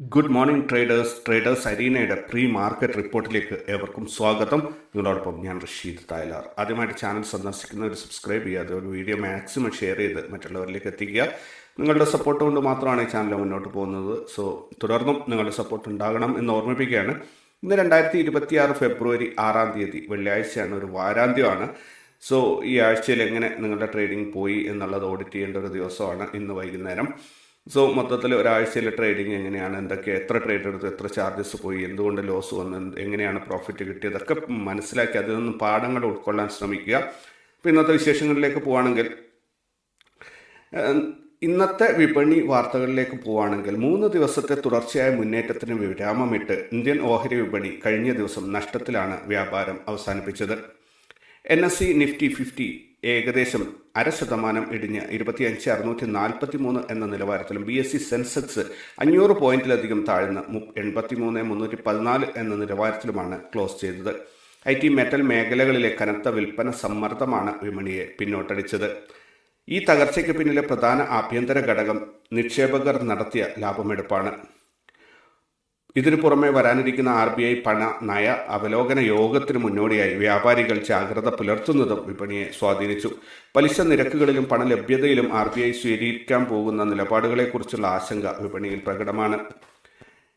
Good morning traders traders അരീനയുടെ pre market റിപ്പോർട്ടിലേക്ക് ഏവർക്കും സ്വാഗതം. നിങ്ങളോടൊപ്പം ഞാൻ റഷീദ് തായലാർ. ആദ്യമായിട്ട് ചാനൽ സന്ദർശിക്കുന്നവർ സബ്സ്ക്രൈബ് ചെയ്യുക അതുപോലെ വീഡിയോ മാക്സിമം ഷെയർ ചെയ്ത് മറ്റുള്ളവരിലേക്ക് എത്തിക്കുക. നിങ്ങളുടെ സപ്പോർട്ട് കൊണ്ട് മാത്രമാണ് ഈ ചാനൽ മുന്നോട്ട് പോകുന്നത്. സോ തുടർന്നും നിങ്ങളുടെ സപ്പോർട്ട് ഉണ്ടാകണം എന്ന് ഓർമ്മിപ്പിക്കുകയാണ്. ഇന്ന് രണ്ടായിരത്തി ഇരുപത്തി ആറ് ഫെബ്രുവരി ആറാം തീയതി വെള്ളിയാഴ്ചയാണ് ഒരു വാരാന്ത്യമാണ്. സോ ഈ ആഴ്ചയിൽ എങ്ങനെ നിങ്ങളുടെ ട്രേഡിംഗ് പോയി എന്നുള്ളത് ഓഡിറ്റ് ചെയ്യേണ്ട ഒരു ദിവസമാണ് ഇന്ന് വൈകുന്നേരം. സോ മൊത്തത്തിൽ ഒരാഴ്ചയിലെ ട്രേഡിങ് എങ്ങനെയാണ്? എന്തൊക്കെ എത്ര ട്രേഡ് എടുത്തു? എത്ര ചാർജസ് പോയി? എന്തുകൊണ്ട് ലോസ് വന്നു? എങ്ങനെയാണ് പ്രോഫിറ്റ് കിട്ടിയതൊക്കെ മനസ്സിലാക്കി അതിൽ നിന്നും പാഠങ്ങൾ ഉൾക്കൊള്ളാൻ ശ്രമിക്കുക. അപ്പോൾ ഇന്നത്തെ വിശേഷങ്ങളിലേക്ക് പോവുകയാണെങ്കിൽ ഇന്നത്തെ വിപണി വാർത്തകളിലേക്ക് പോവുകയാണെങ്കിൽ മൂന്ന് ദിവസത്തെ തുടർച്ചയായ മുന്നേറ്റത്തിന് വിരാമമിട്ട് ഇന്ത്യൻ ഓഹരി വിപണി കഴിഞ്ഞ ദിവസം നഷ്ടത്തിലാണ് വ്യാപാരം അവസാനിപ്പിച്ചത്. N S C Nifty fifty ഏകദേശം അര ശതമാനം ഇടിഞ്ഞ് ഇരുപത്തിയഞ്ച് അറുന്നൂറ്റി നാൽപ്പത്തി മൂന്ന് എന്ന നിലവാരത്തിലും ബി എസ് സി സെൻസെക്സ് അഞ്ഞൂറ് പോയിന്റിലധികം താഴ്ന്ന് എൺപത്തി മൂന്ന് മുന്നൂറ്റി പതിനാല് എന്ന നിലവാരത്തിലുമാണ് ക്ലോസ് ചെയ്തത്. ഐ ടി മെറ്റൽ മേഖലകളിലെ കനത്ത വിൽപ്പന സമ്മർദ്ദമാണ് വിപണിയെ പിന്നോട്ടടിച്ചത്. ഈ തകർച്ചയ്ക്ക് പിന്നിലെ പ്രധാന ആഭ്യന്തര ഘടകം നിക്ഷേപകർ നടത്തിയ ലാഭമെടുപ്പാണ്. ഇതിനു പുറമെ വരാനിരിക്കുന്ന ആർ ബി ഐ പണ നയ അവലോകന യോഗത്തിന് മുന്നോടിയായി വ്യാപാരികൾ ജാഗ്രത പുലർത്തുന്നതും വിപണിയെ സ്വാധീനിച്ചു. പലിശ നിരക്കുകളിലും പണലഭ്യതയിലും ആർ ബി ഐ സ്വീകരിക്കാൻ പോകുന്ന നിലപാടുകളെക്കുറിച്ചുള്ള ആശങ്ക വിപണിയിൽ പ്രകടമാണ്.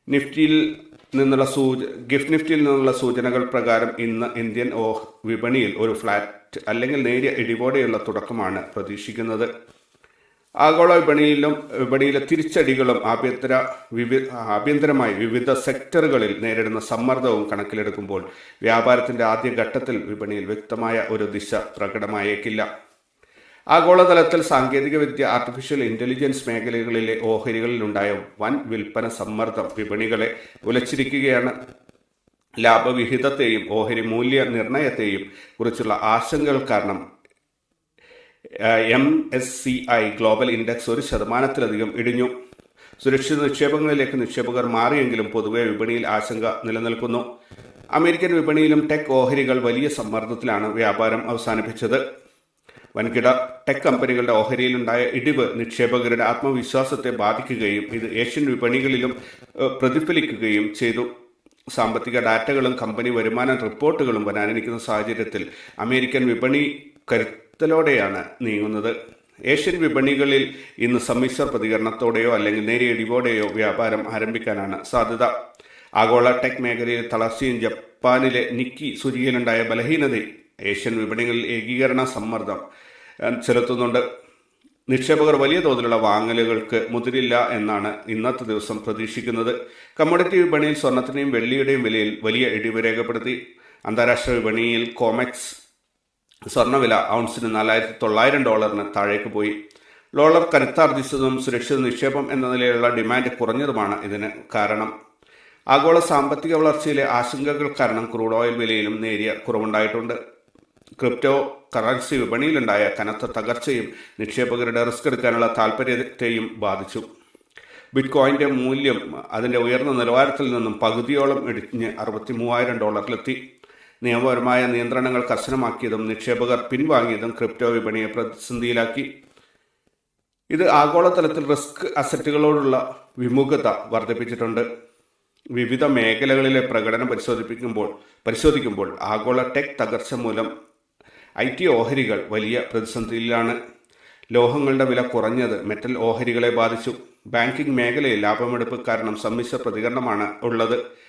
നിഫ്റ്റിയിൽ നിന്നുള്ള സൂച ഗിഫ്റ്റ് നിഫ്റ്റിയിൽ നിന്നുള്ള സൂചനകൾ പ്രകാരം ഇന്ന് ഇന്ത്യൻ ഓഹ് വിപണിയിൽ ഒരു ഫ്ലാറ്റ് അല്ലെങ്കിൽ നേരിയ ഇടിവോടെയുള്ള തുടക്കമാണ് പ്രതീക്ഷിക്കുന്നത്. ആഗോള വിപണിയിലും വിപണിയിലെ തിരിച്ചടികളും ആഭ്യന്തര വിവി ആഭ്യന്തരമായി വിവിധ സെക്ടറുകളിൽ നേരിടുന്ന സമ്മർദ്ദവും കണക്കിലെടുക്കുമ്പോൾ വ്യാപാരത്തിന്റെ ആദ്യ ഘട്ടത്തിൽ വിപണിയിൽ വ്യക്തമായ ഒരു ദിശ പ്രകടമായേക്കില്ല. ആഗോളതലത്തിൽ സാങ്കേതികവിദ്യ ആർട്ടിഫിഷ്യൽ ഇന്റലിജൻസ് മേഖലകളിലെ ഓഹരികളിലുണ്ടായ വൻ വിൽപ്പന സമ്മർദ്ദം വിപണികളെ ഉലച്ചിരിക്കുകയാണ്. ലാഭവിഹിതത്തെയും ഓഹരി മൂല്യ നിർണയത്തെയും കുറിച്ചുള്ള ആശങ്കകൾ കാരണം M S C I global index ഒരു ശതമാനത്തിലധികം ഇടിഞ്ഞു. സുരക്ഷിത നിക്ഷേപങ്ങളിലേക്ക് നിക്ഷേപകർ മാറിയെങ്കിലും പൊതുവെ വിപണിയിൽ ആശങ്ക നിലനിൽക്കുന്നു. അമേരിക്കൻ വിപണിയിലും ടെക് ഓഹരികൾ വലിയ സമ്മർദ്ദത്തിലാണ് വ്യാപാരം അവസാനിപ്പിച്ചത്. വൻകിട ടെക് കമ്പനികളുടെ ഓഹരിയിലുണ്ടായ ഇടിവ് നിക്ഷേപകരുടെ ആത്മവിശ്വാസത്തെ ബാധിക്കുകയും ഇത് ഏഷ്യൻ വിപണികളിലും പ്രതിഫലിക്കുകയും ചെയ്തു. സാമ്പത്തിക ഡാറ്റകളും കമ്പനി വരുമാന റിപ്പോർട്ടുകളും വരാനിരിക്കുന്ന സാഹചര്യത്തിൽ അമേരിക്കൻ വിപണി കരുത്തലോടെയാണ് നീങ്ങുന്നത്. ഏഷ്യൻ വിപണികളിൽ ഇന്ന് സമ്മിശ്ര പ്രതികരണത്തോടെയോ അല്ലെങ്കിൽ നേരിയ ഇടിവോടെയോ വ്യാപാരം ആരംഭിക്കാനാണ് സാധ്യത. ആഗോള ടെക് മേഖലയിൽ തളർച്ചയും ജപ്പാനിലെ നിക്കി സൂചികയിലുണ്ടായ ബലഹീനതയും ഏഷ്യൻ വിപണികളിൽ ഏകീകരണ സമ്മർദ്ദം ചെലുത്തുന്നുണ്ട്. നിക്ഷേപകർ വലിയ തോതിലുള്ള വാങ്ങലുകൾക്ക് മുതിരില്ല എന്നാണ് ഇന്നത്തെ ദിവസം പ്രതീക്ഷിക്കുന്നത്. കമ്മോഡിറ്റി വിപണിയിൽ സ്വർണത്തിന്റെയും വെള്ളിയുടെയും വിലയിൽ വലിയ ഇടിവ് രേഖപ്പെടുത്തി. അന്താരാഷ്ട്ര വിപണിയിൽ കോമെക്സ് സ്വർണവില ഔൺസിന് നാലായിരത്തി തൊള്ളായിരം ഡോളറിന് താഴേക്ക് പോയി. ഡോളർ കരുത്താർജിച്ചതും സുരക്ഷിത നിക്ഷേപം എന്ന നിലയിലുള്ള ഡിമാൻഡ് കുറഞ്ഞതുമാണ് ഇതിന് കാരണം. ആഗോള സാമ്പത്തിക വളർച്ചയിലെ ആശങ്കകൾ കാരണം ക്രൂഡ് ഓയിൽ വിലയിലും നേരിയ കുറവുണ്ടായിട്ടുണ്ട്. ക്രിപ്റ്റോ കറൻസി വിപണിയിലുണ്ടായ കനത്ത തകർച്ചയും നിക്ഷേപകരുടെ റിസ്ക് എടുക്കാനുള്ള താൽപ്പര്യത്തെയും ബാധിച്ചു. ബിറ്റ്കോയിന്റെ മൂല്യം അതിന്റെ ഉയർന്ന നിലവാരത്തിൽ നിന്നും പകുതിയോളം ഇടിഞ്ഞ് അറുപത്തി മൂവായിരം ഡോളറിലെത്തി. നിയമപരമായ നിയന്ത്രണങ്ങൾ കർശനമാക്കിയതും നിക്ഷേപകർ പിൻവാങ്ങിയതും ക്രിപ്റ്റോ വിപണിയെ പ്രതിസന്ധിയിലാക്കി. ഇത് ആഗോളതലത്തിൽ റിസ്ക് അസറ്റുകളോടുള്ള വിമുഖത വർദ്ധിപ്പിച്ചിട്ടുണ്ട്. വിവിധ മേഖലകളിലെ പ്രകടനം പരിശോധിപ്പിക്കുമ്പോൾ പരിശോധിക്കുമ്പോൾ ആഗോള ടെക് തകർച്ച മൂലം ഐ ടി ഓഹരികൾ വലിയ പ്രതിസന്ധിയിലാണ്. ലോഹങ്ങളുടെ വില കുറഞ്ഞത് മെറ്റൽ ഓഹരികളെ ബാധിച്ചു. ബാങ്കിംഗ് മേഖലയിൽ ലാഭമെടുപ്പ് കാരണം സമ്മിശ്ര പ്രതികരണമാണ് ഉള്ളത്.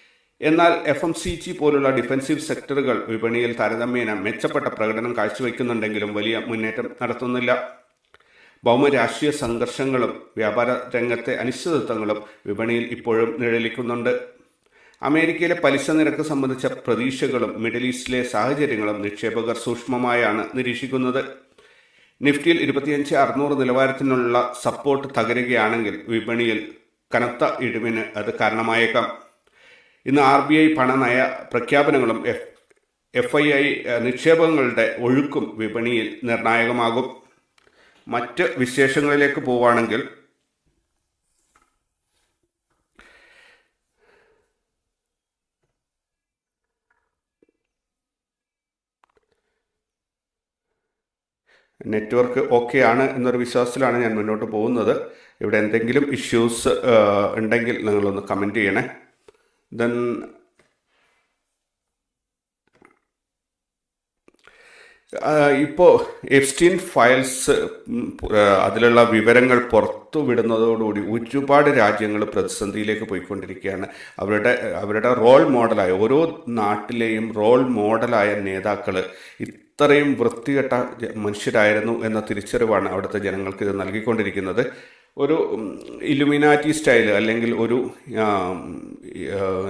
എന്നാൽ എഫ് എം സി ജി പോലുള്ള ഡിഫൻസീവ് സെക്ടറുകൾ വിപണിയിൽ താരതമ്യേന മെച്ചപ്പെട്ട പ്രകടനം കാഴ്ചവെക്കുന്നുണ്ടെങ്കിലും വലിയ മുന്നേറ്റം നടത്തുന്നില്ല. ഭൗമരാഷ്ട്രീയ സംഘർഷങ്ങളും വ്യാപാര രംഗത്തെ അനിശ്ചിതത്വങ്ങളും വിപണിയിൽ ഇപ്പോഴും നിഴലിക്കുന്നുണ്ട്. അമേരിക്കയിലെ പലിശ നിരക്ക് സംബന്ധിച്ച പ്രതീക്ഷകളും മിഡിൽ ഈസ്റ്റിലെ സാഹചര്യങ്ങളും നിക്ഷേപകർ സൂക്ഷ്മമായാണ് നിരീക്ഷിക്കുന്നത്. നിഫ്റ്റിയിൽ ഇരുപത്തിയഞ്ച് അറുന്നൂറ് നിലവാരത്തിനുള്ള സപ്പോർട്ട് തകരുകയാണെങ്കിൽ വിപണിയിൽ കനത്ത ഇടിവിന് അത് കാരണമായേക്കാം. ഇന്ന് ആർ ബി ഐ പണനയ പ്രഖ്യാപനങ്ങളും എഫ് എഫ് ഐ ഐ നിക്ഷേപങ്ങളുടെ ഒഴുക്കും വിപണിയിൽ നിർണായകമാകും. മറ്റ് വിശേഷങ്ങളിലേക്ക് പോവുകയാണെങ്കിൽ നെറ്റ്വർക്ക് ഓക്കെ ആണ് എന്നൊരു വിശ്വാസത്തിലാണ് ഞാൻ മുന്നോട്ട് പോകുന്നത്. ഇവിടെ എന്തെങ്കിലും ഇഷ്യൂസ് ഉണ്ടെങ്കിൽ നിങ്ങളൊന്ന് കമന്റ് ചെയ്യണേ. ദെൻ ഇപ്പോൾ എഫ്സ്റ്റീൻ ഫയൽസ് അതിലുള്ള വിവരങ്ങൾ പുറത്തു വിടുന്നതോടുകൂടി ഒരുപാട് രാജ്യങ്ങൾ പ്രതിസന്ധിയിലേക്ക് പോയിക്കൊണ്ടിരിക്കുകയാണ്. അവരുടെ അവരുടെ റോൾ മോഡലായ ഓരോ നാട്ടിലെയും റോൾ മോഡലായ നേതാക്കൾ ഇത്രയും വൃത്തികെട്ട മനുഷ്യരായിരുന്നു എന്ന തിരിച്ചറിവാണ് അവിടുത്തെ ജനങ്ങൾക്ക് ഇത് നൽകിക്കൊണ്ടിരിക്കുന്നത്. ഒരു ഇലുമിനാറ്റി സ്റ്റൈൽ അല്ലെങ്കിൽ ഒരു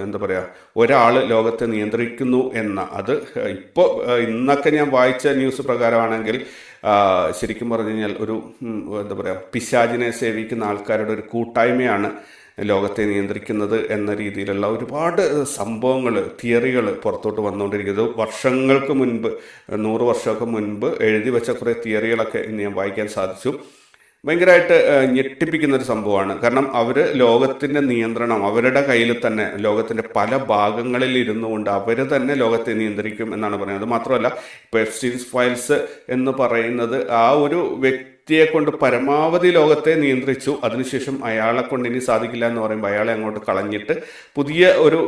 എന്താ പറയുക ഒരാൾ ലോകത്തെ നിയന്ത്രിക്കുന്നു എന്ന അത് ഇപ്പോൾ ഇന്നൊക്കെ ഞാൻ വായിച്ച ന്യൂസ് പ്രകാരമാണെങ്കിൽ ശരിക്കും പറഞ്ഞു കഴിഞ്ഞാൽ ഒരു എന്താ പറയുക പിശാചിനെ സേവിക്കുന്ന ആൾക്കാരുടെ ഒരു കൂട്ടായ്മയാണ് ലോകത്തെ നിയന്ത്രിക്കുന്നത് എന്ന രീതിയിലുള്ള ഒരുപാട് സംഭവങ്ങൾ തിയറികൾ പുറത്തോട്ട് വന്നുകൊണ്ടിരിക്കുന്നത്. വർഷങ്ങൾക്ക് മുൻപ് നൂറ് വർഷമൊക്കെ മുൻപ് എഴുതി വെച്ച കുറേ തിയറികളൊക്കെ ഞാൻ വായിക്കാൻ സാധിച്ചു. ഭയങ്കരമായിട്ട് ഞെട്ടിപ്പിക്കുന്ന ഒരു സംഭവമാണ്. കാരണം അവർ ലോകത്തിന്റെ നിയന്ത്രണം അവരുടെ കയ്യിൽ തന്നെ ലോകത്തിന്റെ പല ഭാഗങ്ങളിൽ ഇരുന്നു കൊണ്ട് അവർ തന്നെ ലോകത്തെ നിയന്ത്രിക്കും എന്നാണ് പറയുന്നത്. മാത്രമല്ല ഇപ്പോൾ എഫ് ഫയൽസ് എന്ന് പറയുന്നത് ആ ഒരു വ്യക്തിയെ കൊണ്ട് പരമാവധി ലോകത്തെ നിയന്ത്രിച്ചു. അതിനുശേഷം അയാളെ കൊണ്ട് ഇനി സാധിക്കില്ല എന്ന് പറയുമ്പോൾ അയാളെ അങ്ങോട്ട് കളഞ്ഞിട്ട് പുതിയ ഒരു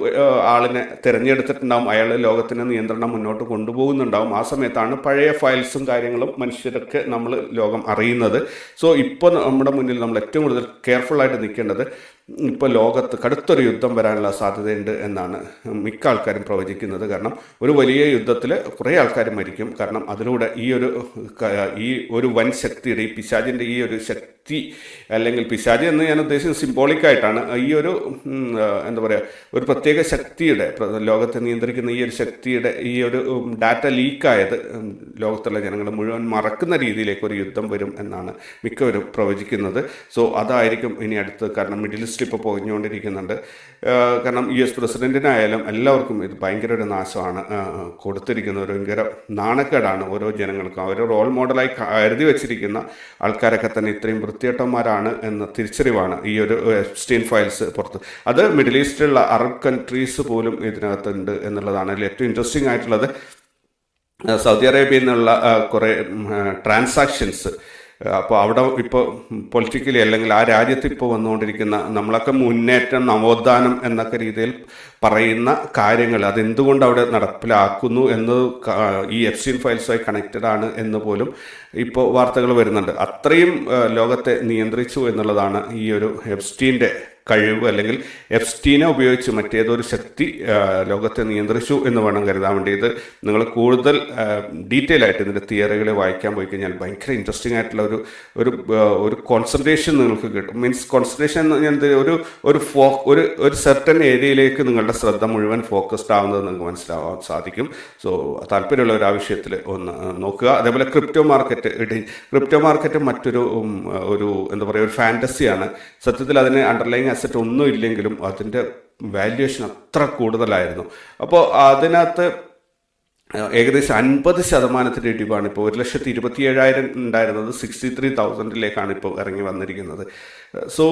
ആളിനെ തിരഞ്ഞെടുത്തിട്ടുണ്ടാവും. അയാൾ ലോകത്തിന്റെ നിയന്ത്രണം മുന്നോട്ട് കൊണ്ടുപോകുന്നുണ്ടാവും. ആ സമയത്താണ് പഴയ ഫയൽസും കാര്യങ്ങളും മനുഷ്യരൊക്കെ നമ്മൾ ലോകം അറിയുന്നത്. സോ ഇപ്പോൾ നമ്മുടെ മുന്നിൽ നമ്മൾ ഏറ്റവും കൂടുതൽ കെയർഫുള്ളായിട്ട് നിൽക്കേണ്ടത് ഇപ്പോൾ ലോകത്ത് കടുത്തൊരു യുദ്ധം വരാനുള്ള സാധ്യതയുണ്ട് എന്നാണ് മിക്ക ആൾക്കാരും പ്രവചിക്കുന്നത്. കാരണം ഒരു വലിയ യുദ്ധത്തിൽ കുറേ ആൾക്കാർ മരിക്കും. കാരണം അതിലൂടെ ഈ ഒരു ഈ ഒരു വൻ ശക്തിയുടെ ഈ പിശാചിന്റെ ഈ ഒരു ശക്തി അല്ലെങ്കിൽ പിശാജ് എന്ന് ഞാൻ ഉദ്ദേശിച്ചത് സിംബോളിക്കായിട്ടാണ് ഈ ഒരു എന്താ പറയുക ഒരു പ്രത്യേക ശക്തിയുടെ ലോകത്തെ നിയന്ത്രിക്കുന്ന ഈ ഒരു ശക്തിയുടെ ഈ ഒരു ഡാറ്റ ലീക്കായത് ലോകത്തുള്ള ജനങ്ങൾ മുഴുവൻ മറക്കുന്ന രീതിയിലേക്ക് ഒരു യുദ്ധം വരും എന്നാണ് മിക്കവരും പ്രവചിക്കുന്നത്. സോ അതായിരിക്കും ഇനി അടുത്ത് കാരണം മിഡിൽ ഈസ്റ്റ് ഇപ്പോൾ പൊതിഞ്ഞുകൊണ്ടിരിക്കുന്നുണ്ട് കാരണം യു എസ് പ്രസിഡന്റിനായാലും എല്ലാവർക്കും ഇത് ഭയങ്കര ഒരു നാശമാണ്. കൊടുത്തിരിക്കുന്ന ഒരു ഭയങ്കര നാണക്കേടാണ് ഓരോ ജനങ്ങൾക്കും. അവർ റോൾ മോഡലായി കരുതി വെച്ചിരിക്കുന്ന ആൾക്കാരൊക്കെ തന്നെ ഇത്രയും വൃത്തിയേട്ടന്മാരാണ് എന്ന തിരിച്ചറിവാണ് ഈ ഒരു എക്സ്റ്റീൻ ഫയൽസ് പുറത്ത്. അത് മിഡിൽ ഈസ്റ്റിലുള്ള അറബ് കൺട്രീസ് പോലും ഇതിനകത്തുണ്ട് എന്നുള്ളതാണ്. അതിൽ ഏറ്റവും ഇൻട്രസ്റ്റിംഗ് ആയിട്ടുള്ളത് സൗദി അറേബ്യയിൽ നിന്നുള്ള കുറേ ട്രാൻസാക്ഷൻസ് അപ്പോൾ അവിടെ ഇപ്പോൾ പൊളിറ്റിക്കലി അല്ലെങ്കിൽ ആ രാജ്യത്ത് ഇപ്പോൾ വന്നുകൊണ്ടിരിക്കുന്ന നമ്മളൊക്കെ മുന്നേറ്റം നവോത്ഥാനം എന്നൊക്കെ രീതിയിൽ പറയുന്ന കാര്യങ്ങൾ അതെന്തുകൊണ്ട് അവിടെ നടപ്പിലാക്കുന്നു എന്ന് ഈ എഫ് എഫ്സ്റ്റീൻ ഫയൽസുമായി കണക്റ്റഡ് ആണ് എന്ന് പോലും ഇപ്പോൾ വാർത്തകൾ വരുന്നുണ്ട്. അത്രയും ലോകത്തെ നിയന്ത്രിച്ചു എന്നുള്ളതാണ് ഈ ഒരു എഫ്സ്റ്റീന്റെ കഴിവ് അല്ലെങ്കിൽ എഫ്സ്റ്റീനെ ഉപയോഗിച്ച് മറ്റേതൊരു ശക്തി ലോകത്തെ നിയന്ത്രിച്ചു എന്ന് വേണം കരുതാൻ വേണ്ടി ഇത് നിങ്ങൾ കൂടുതൽ ഡീറ്റെയിൽ ആയിട്ട് ഇതിന്റെ തിയറികളെ വായിക്കാൻ പോയി കഴിഞ്ഞാൽ ഭയങ്കര ഇൻട്രസ്റ്റിംഗ് ആയിട്ടുള്ള ഒരു ഒരു ഒരു കോൺസെൻട്രേഷൻ നിങ്ങൾക്ക് കിട്ടും. മീൻസ് കോൺസെൻട്രേഷൻ എന്ത്? ഒരു ഒരു ഫോ ഒരു ഒരു സെർട്ടൺ ഏരിയയിലേക്ക് നിങ്ങളുടെ ശ്രദ്ധ മുഴുവൻ ഫോക്കസ്ഡ് ആവുന്നത് നിങ്ങൾക്ക് മനസ്സിലാവാൻ സാധിക്കും. സോ താല്പര്യമുള്ള ഒരു ആവശ്യത്തിൽ ഒന്ന് നോക്കുക. അതേപോലെ ക്രിപ്റ്റോ മാർക്കറ്റ് ക്രിപ്റ്റോ മാർക്കറ്റ് മറ്റൊരു ഒരു എന്താ പറയുക ഒരു ഫാന്റസിയാണ് സത്യത്തിൽ അതിന് അണ്ടർലൈങ് അസറ്റ് ഒന്നും ഇല്ലെങ്കിലും അതിന്റെ വാല്യുവേഷൻ അത്ര കൂടുതലായിരുന്നു. അപ്പോൾ അതിനകത്ത് ഏകദേശം അൻപത് ശതമാനത്തിന്റെ ഇടിവാണ് ഇപ്പോൾ. ഒരു ലക്ഷത്തി ഇരുപത്തി ഏഴായിരം ഉണ്ടായിരുന്നത് സിക്സ്റ്റി ത്രീ തൗസൻഡിലേക്കാണ് ഇപ്പോൾ ഇറങ്ങി വന്നിരിക്കുന്നത്. സോ